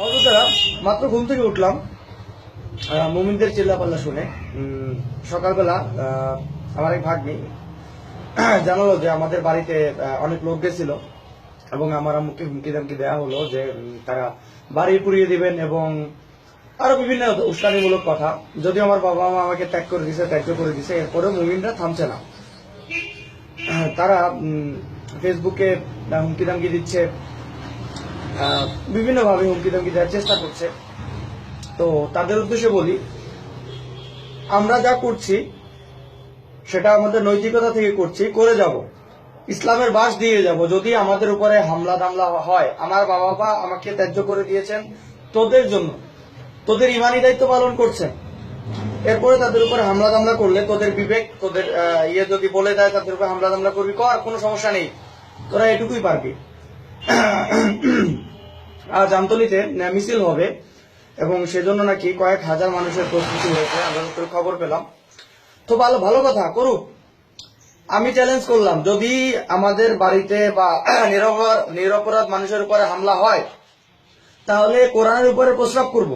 সহযোদ্ধারা মাত্র ঘুম থেকে উঠলাম। মুমিনদের চিল্লাপাল্লা শুনে। সকালবেলা আমার এক ভাগ্নি জানালো যে আমাদের বাড়িতে অনেক লোক গেছিল এবং আমার আম্মুকে হুমকি দামকি দেওয়া হলো যে তারা বাড়ি পুড়িয়ে দিবেন এবং আরও বিভিন্ন উস্কানিমূলক কথা। যদিও আমার বাবা মা আমাকে ত্যাগ করে দিছে ত্যাগ করে দিছে, এরপরেও মুমিনরা থামছে না। তারা ফেসবুকে হুমকি দামকি দিচ্ছে। বিভিন্নভাবে হুমকি দামকি দেওয়ার চেষ্টা করছে। তো তাদের উদ্দেশ্যে বলি, আমরা যা করছি, সেটা আমাদের নৈতিকতা থেকে করছি, করে যাব। ইসলামের বাস দিয়ে যাব। যদি আমাদের উপরে হামলা দামলা হয়, আমার বাবা মা আমাকে ত্যায্য করে দিয়েছেন তোদের জন্য। তোদের ইমানি দায়িত্ব পালন করছেন। এরপরে তাদের উপরে হামলা দামলা করলে তোদের বিবেক, তোদের ইয়ে যদি বলে দেয়, তাদের উপরে হামলা দামলা করবি, কর, কোনো সমস্যা নেই। তোরা এটুকুই পারবি। আজ আমতলিতে মিছিল হবে এবং সেজন্য নাকি কয়েক হাজার মানুষের প্রস্তুতি হয়েছে। আমরা খবর পেলাম। তো ভালো ভালো কথা, করুক। আমি চ্যালেঞ্জ করলাম, যদি আমাদের বাড়িতে বা নিরপরাধ মানুষের উপরে হামলা হয়, তাহলে কোরআনের উপরে প্রস্রাব করব।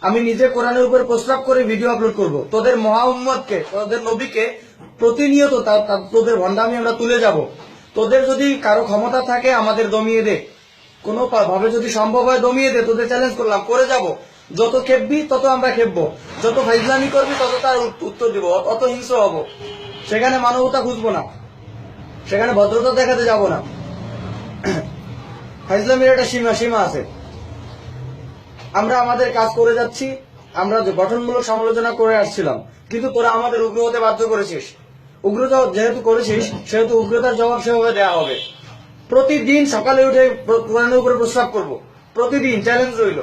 আমি নিজে কোরআনের উপরে প্রস্রাব করে ভিডিও আপলোড করব। তোদের মহাম্মদকে তোদের নবীকে প্রতিনিয়ত তোদের ভণ্ডামি আমরা তুলে যাব। তোদের যদি কারও ক্ষমতা থাকে, আমাদের দমিয়ে দে। কোনো ভাবে যদি সম্ভব হয় দমিয়ে দে, তোদের চ্যালেঞ্জ করলাম, করে যাব। যত খেপবি, তত আমরা খেপবো। যত ফাইজলামি করবি, তত তার উত্তর দিব অত হিংস্র হব। সেখানে মানবতা খুঁজবো না। সেখানে ভদ্রতা দেখাতে যাব না। ফাইজলামির একটা সীমা সীমা আছে। আমরা আমাদের কাজ করে যাচ্ছি, আমরা গঠনমূলক সমালোচনা করে আসছিলাম, কিন্তু তোরা আমাদের উগ্র হতে বাধ্য করেছিস। উগ্রতা যেহেতু করেছিস, সেহেতু উগ্রতার জবাব সেভাবে দেওয়া হবে। প্রতিদিন সকালে উঠে কোরআনের উপরে প্রস্তাব করব। প্রতিদিন চ্যালেঞ্জ রইল।